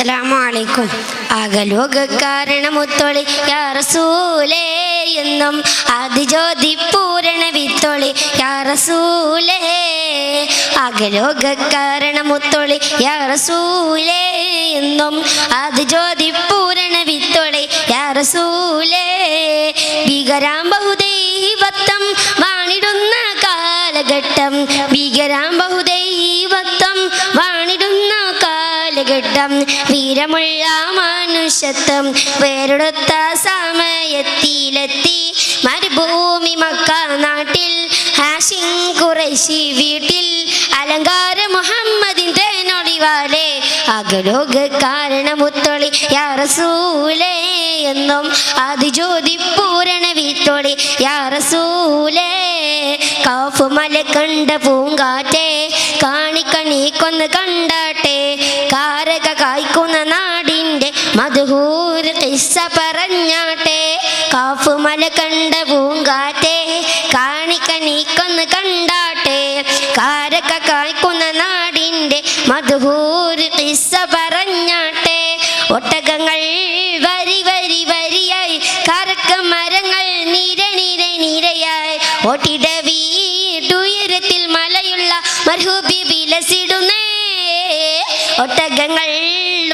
അസ്സലാമലൈക്കും. അകലോകാരണമുത്തൊളി യാറസൂലേ എന്നും അതിജ്യോതി പൂരണ വിത്തൊളി യാറസൂലേ അകലോകാരണമുത്തൊളി യാറസൂലേ എന്നും അതിജ്യോതി പൂരണ വിത്തൊളി യാറസൂലേ ഭീകരാം ബഹുദൈവത്വം വാണിടുന്ന കാലഘട്ടം ഭീകരാം ബഹുദൈവത്വം കാലഘട്ടം വീരമുള്ള മനുഷ്യത്വം വേറെടുത്ത സമയത്തിലെത്തി. മരുഭൂമി മക്ക നാട്ടിൽ ഹാഷിം കുറേശി വീട്ടിൽ. അലങ്കാര മുഹമ്മദിന്റെ നൊടിവാലെ അകലോക കാരണമുത്തൊളി യാറസൂലേ എന്നും അതിജ്യോതി പൂരണ വിത്തൊളി യാറസൂലേ കാഫ് മല കണ്ട പൂങ്കാറ്റെ കാണിക്കണി കൊന്ന് കണ്ടാട്ടെ. കാരക കായ്ക്കുന്ന നാടിന്റെ മധുഹൂർ കിസ്സ പറഞ്ഞാട്ടെ. കാഫ് മല കണ്ട പൂങ്കാറ്റെ കാണിക്ക കൊന്ന് കണ്ടാട്ടെ. കാരക കായ്ക്കുന്ന നാടിന്റെ മധുഹൂർ കിസ്സ പറഞ്ഞാട്ടെ. ഒട്ടകങ്ങൾ വരി വരി വരിയായി കാരക്ക മരങ്ങൾ നിര നിര നിരയായി. ഓട്ടിട വീട്ടുയരത്തിൽ മലയുള്ള മർഹൂബി ഒട്ടകങ്ങൾ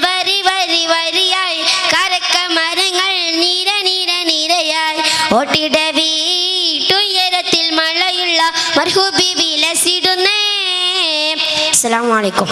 വരി വരി വരിയായി. കരക്ക മരങ്ങൾ നിര നിര നിരയായി. ഓട്ടിട വീട്ടുയരത്തിൽ മഴയുള്ള മർഹൂബി വിലസിടുന്നേ. അസ്സലാമു അലൈക്കും.